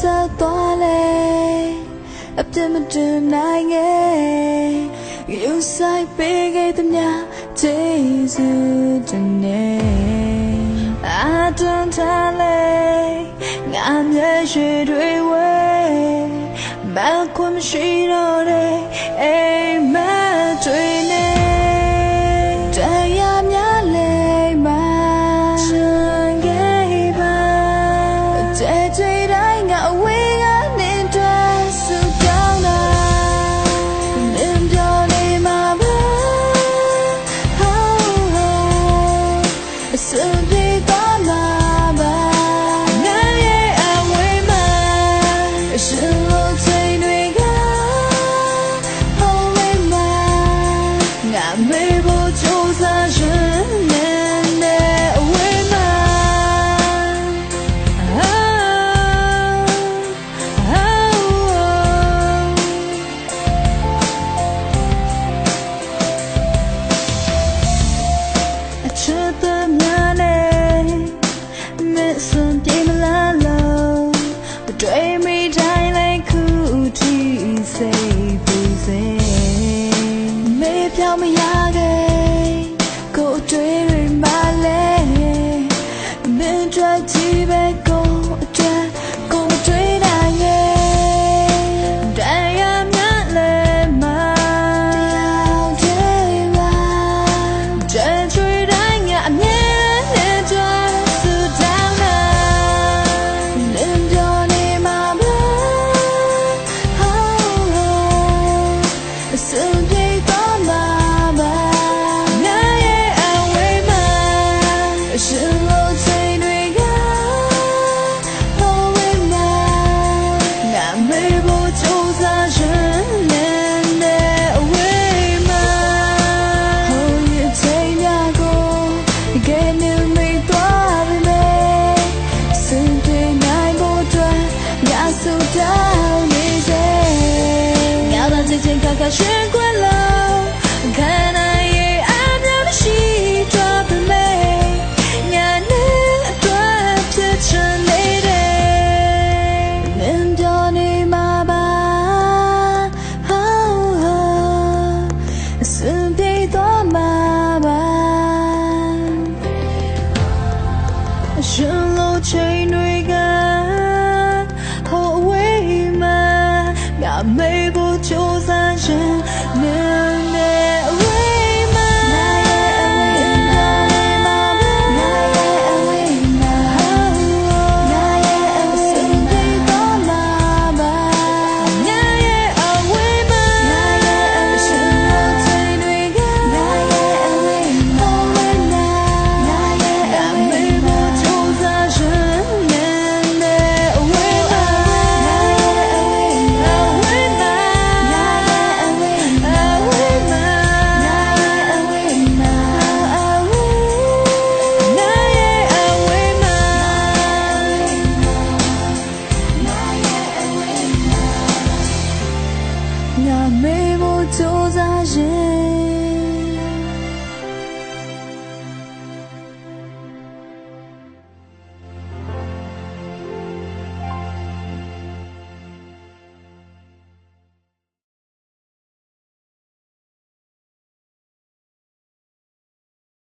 ဆက်သွားလေအပြစ်မတင်နိုင်ငယ်ရုပ်ဆိုင်ပေးခဲ့သမျှကျေးဇူးတင်နေအတန်တလေငါမျက်ရည်တွေဝဲမခွန်ရှိတော့တဲ့ Sylvia ပြောင်းမရခဲ့ကိုအတွေ့ရမှာလဲမင်းတို့ကြည့်ပဲ 的。美不就在眼。